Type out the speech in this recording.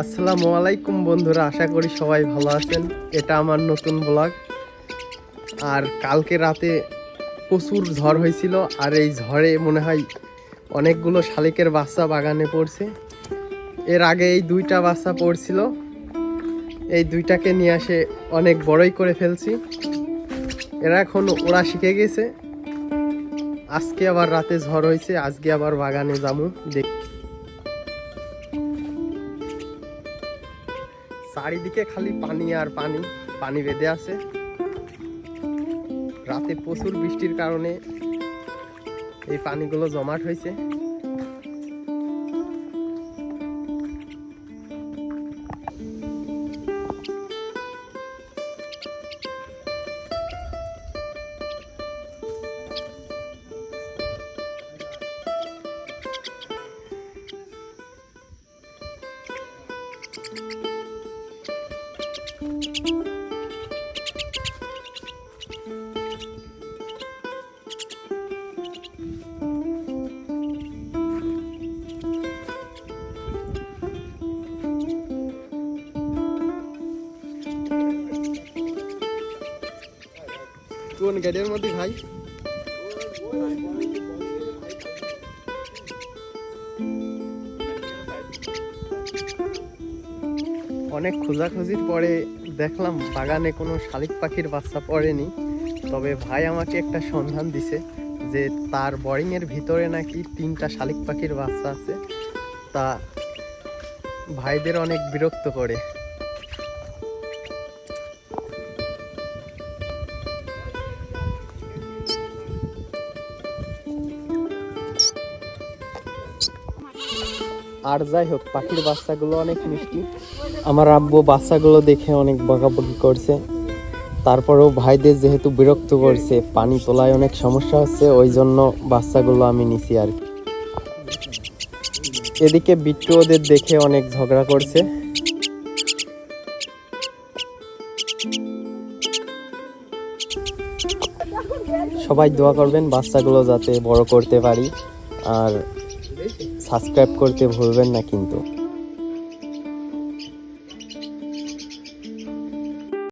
আসসালামু আলাইকুম বন্ধুরা, আশা করি সবাই ভালো আছেন। এটা আমার নতুন ব্লগ। আর কালকে রাতে প্রচুর ঝড় হয়েছিল, আর এই ঝড়ে মনে হয় অনেকগুলো শালিকের বাচ্চা বাগানে পড়ছে। এর আগে এই দুইটা বাচ্চা পড়ছিল। এই দুইটাকে নিয়ে আসে অনেক বড়ই করে ফেলছি। এরা এখন ওরা শিখে গেছে। আজকে আবার রাতে ঝড় হয়েছে, আজকে আবার বাগানে যাব। দেখ চারিদিকে খালি পানি আর পানি পানি বেঁধে আছে। রাতে প্রচুর বৃষ্টির কারণে এই পানিগুলো জমাট হয়েছে। কোন গেটের মধ্যে ভাই? অনেক খোঁজাখুঁজির পরে দেখলাম বাগানে কোনো শালিক পাখির বাচ্চা পড়েনি। তবে ভাই আমাকে একটা সন্ধান দিছে যে তার বোরিং এর ভিতরে নাকি তিনটা শালিক পাখির বাচ্চা আছে। তা ভাইদের অনেক বিরক্ত করে। আর যাই হোক, পাখির বাচ্চাগুলো অনেক মিষ্টি। আমার আব্বু বাচ্চাগুলো দেখে অনেক বকাবকি করছে। তারপরেও ভাইদের যেহেতু বিরক্ত করছে, পানি তোলায় অনেক সমস্যা হচ্ছে, ওই জন্য বাচ্চাগুলো আমি নিছি আর। এদিকে বিট্টু ওদের দেখে অনেক ঝগড়া করছে। সবাই দোয়া করবেন বাচ্চাগুলো যাতে বড় করতে পারি। আর সাবস্ক্রাইব করতে ভুলবেন না কিন্তু।